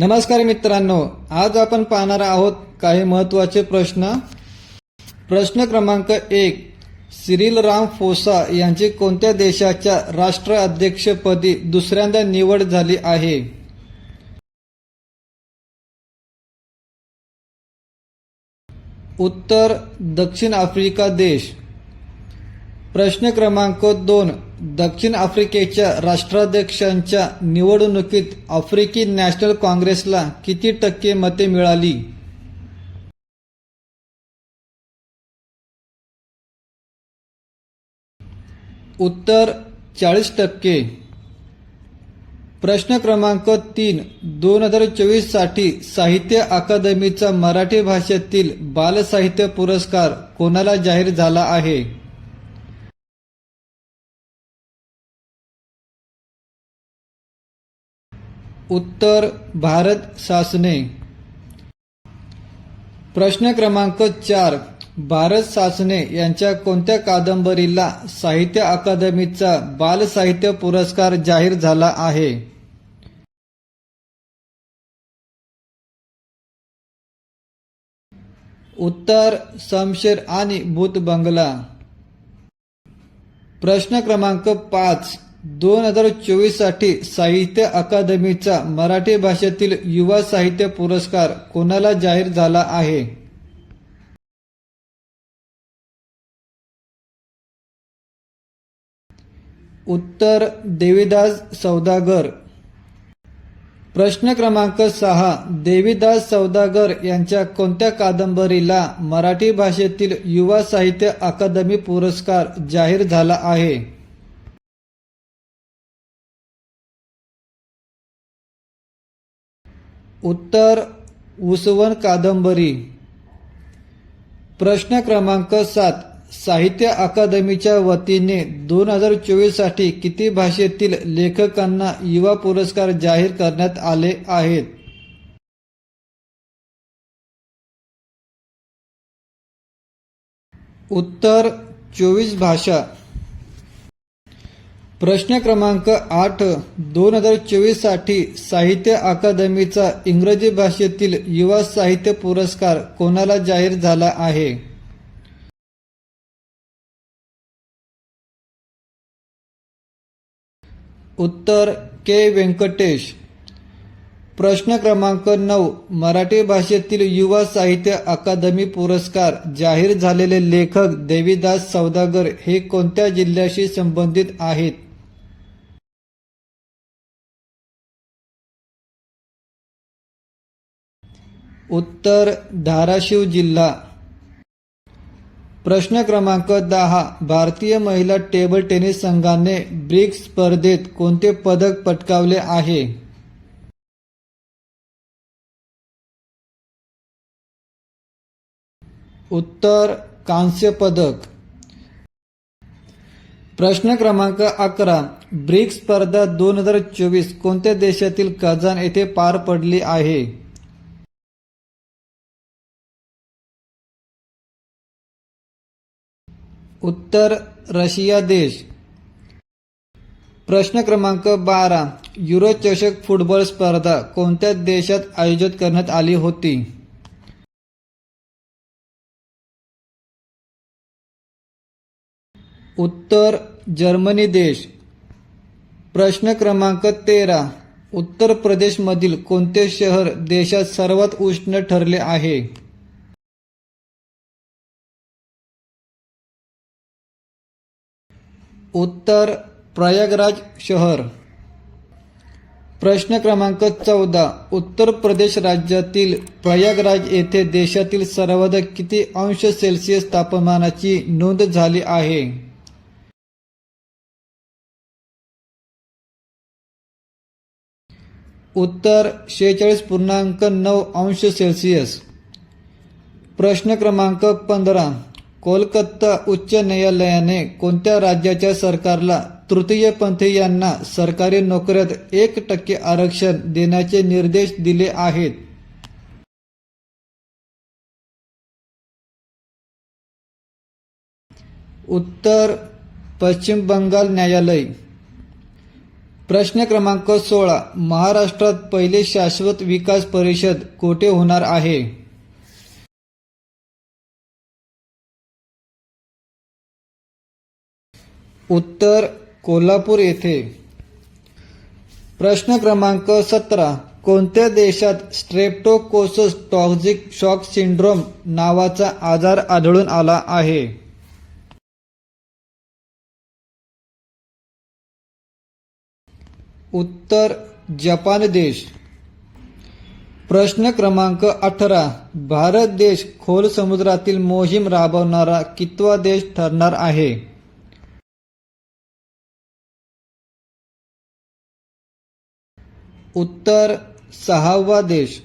नमस्कार मित्रांनो आज आपण पाहणार आहोत काही महत्त्वाचे प्रश्न. प्रश्न क्रमांक एक सिरिल राम फोसा यांची कोणत्या देशाच्या राष्ट्राध्यक्षपदी दुसऱ्यांदा निवड झाली आहे? उत्तर दक्षिण आफ्रिका देश. प्रश्न क्रमांक दोन दक्षिण आफ्रिकेच्या राष्ट्राध्यक्षांच्या निवडणुकीत आफ्रिकी नॅशनल काँग्रेसला किती टक्के मते मिळाली? उत्तर चाळीस टक्के. प्रश्न क्रमांक तीन. दोन हजार चोवीससाठी साहित्य अकादमीचा मराठी भाषेतील बालसाहित्य पुरस्कार कोणाला जाहीर झाला आहे? उत्तर भारत शासने. प्रश्न क्रमांक चार. भारत शासने यांच्या कोणत्या कादंबरीला साहित्य अकादमीचा बालसाहित्य पुरस्कार जाहीर झाला आहे? उत्तर समशेर आणि भूत बंगला. प्रश्न क्रमांक पाच. दोन हजार चोवीससाठी साहित्य अकादमीचा मराठी भाषेतील युवा साहित्य पुरस्कार कोणाला जाहीर झाला आहे? उत्तर देवीदास सौदागर. प्रश्न क्रमांक सहा देवीदास सौदागर यांच्या कोणत्या कादंबरीला मराठी भाषेतील युवा साहित्य अकादमी पुरस्कार जाहीर झाला आहे? उत्तर उसवन कादंबरी. प्रश्न क्रमांक सात. साहित्य अकादमीच्या वतीने दोन हजार चोवीससाठी किती भाषेतील लेखकांना युवा पुरस्कार जाहीर करण्यात आले आहेत? उत्तर चोवीस भाषा. प्रश्न क्रमांक आठ दोन हजार चोवीससाठी साहित्य अकादमीचा इंग्रजी भाषेतील युवा साहित्य पुरस्कार कोणाला जाहीर झाला आहे? उत्तर के. व्यंकटेश प्रश्न क्रमांक नऊ मराठी भाषेतील युवा साहित्य अकादमी पुरस्कार जाहीर झालेले लेखक देवीदास सौदागर हे कोणत्या जिल्ह्याशी संबंधित आहेत? उत्तर धाराशिव जिल्हा. प्रश्न क्रमांक दहा. भारतीय महिला टेबल टेनिस संघाने ब्रिक्स स्पर्धेत कोणते पदक पटकावले आहे? उत्तर कांस्य पदक. प्रश्न क्रमांक अकरा. ब्रिक्स स्पर्धा दोन हजार चोवीस कोणत्या देशातील कजान येथे पार पडली आहे? उत्तर रशिया देश. प्रश्न क्रमांक बारा. युरोचषक फुटबॉल स्पर्धा कोणत्या देशात आयोजित करण्यात आली होती? उत्तर जर्मनी देश. प्रश्न क्रमांक तेरा. उत्तर प्रदेशमधील कोणते शहर देशात सर्वात उष्ण ठरले आहे? उत्तर प्रयागराज शहर. प्रश्न क्रमांक चौदा. उत्तर प्रदेश राज्यातील प्रयागराज येथे देशातील सर्वाधिक किती अंश सेल्सिअस तापमानाची नोंद झाली आहे? उत्तर शेहेचाळीस पूर्णांक नऊ अंश सेल्सिअस. प्रश्न क्रमांक पंधरा. कोलकाता उच्च न्यायालयाने कोणत्या राज्याच्या सरकारला तृतीय पंथीयांना सरकारी नोकऱ्यात एक टक्के आरक्षण देण्याचे निर्देश दिले आहेत? उत्तर पश्चिम बंगाल न्यायालय. प्रश्न क्रमांक सोळा. महाराष्ट्रात पहिले शाश्वत विकास परिषद कोठे होणार आहे? उत्तर कोल्हापूर येथे. प्रश्न क्रमांक सतरा. कोणत्या देशात स्ट्रेप्टोकोसस टॉक्झिक शॉक सिंड्रोम नावाचा आजार आढळून आला आहे? उत्तर जपान देश. प्रश्न क्रमांक अठरा. भारत देश खोल समुद्रातील मोहीम राबवणारा कितवा देश ठरणार आहे? उत्तर सहावा देश.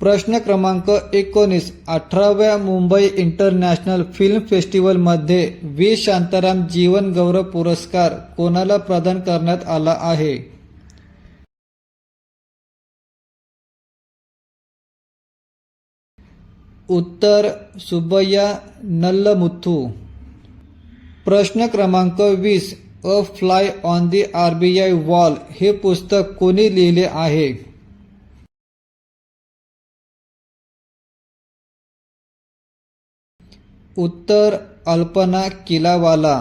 प्रश्न क्रमांक एकोणीस अठराव्या मुंबई इंटरनॅशनल फिल्म फेस्टिवलमध्ये व्ही. शांताराम जीवन गौरव पुरस्कार कोणाला प्रदान करण्यात आला आहे? उत्तर सुब्बय्या नल्लमुथू. प्रश्न क्रमांक वीस a fly on the RBI wall हे पुस्तक कोणी लिहिले आहे? उत्तर अल्पना किलावाला.